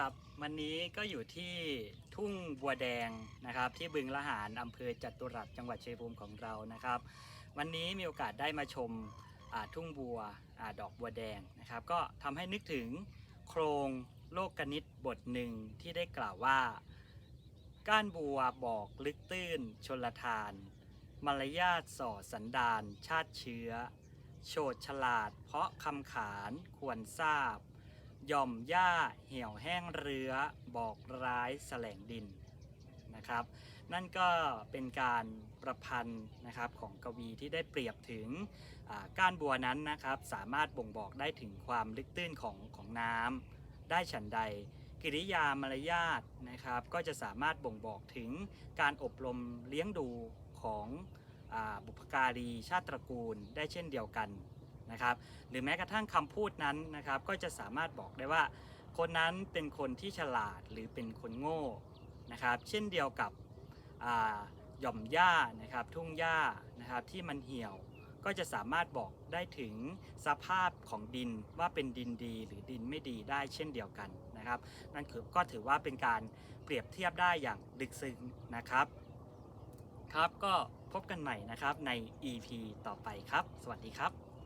ครับวันนี้ก็อยู่ที่ทุ่งบัวแดงนะครับ ที่บึงละหารอำเภอจตุรัสจังหวัดชัยภูมิของเรานะครับ วันนี้มีโอกาสได้มาชมทุ่งบัวอดอกบัวแดงนะครับ ก็ทำให้นึกถึงโครงโลกกนิตบทหนึ่งที่ได้กล่าวว่า ก้านบัวบอกลึกตื้น ชนลทาน มารยาทส่อสันดาน ชาติเชื้อ โฉดฉลาด เพราะคำขานควรทราบ ย่อมหญ้าเหี่ยวแห้งเรือบอกร้ายแสลงดินนะครับ นั่นก็เป็นการประพันธ์นะครับของกวีที่ได้เปรียบถึงก้านบัวนั้นนะครับ สามารถบ่งบอกได้ถึงความลึกตื้นของของน้ำได้ฉันใด กิริยามารยาทนะครับ ก็จะสามารถบ่งบอกถึงการอบรมเลี้ยงดูของอบุพการีชาติตระกูลได้เช่นเดียวกัน นะครับ หรือแม้กระทั่งคำพูดนั้นนะครับ ก็จะสามารถบอกได้ว่า คนนั้นเป็นคนที่ฉลาดหรือเป็นคนโง่นะครับ เช่นเดียวกับหย่อมหญ้านะครับ ทุ่งหญ้านะครับที่มันเหี่ยวก็จะสามารถบอกได้ถึงสภาพของดินว่าเป็นดินดีหรือดินไม่ดีได้เช่นเดียวกันนะครับ นั่นคือก็ถือว่าเป็นการเปรียบเทียบได้อย่างลึกซึ้งนะครับ ครับก็พบกันใหม่นะครับใน EP ต่อไปครับ สวัสดีครับ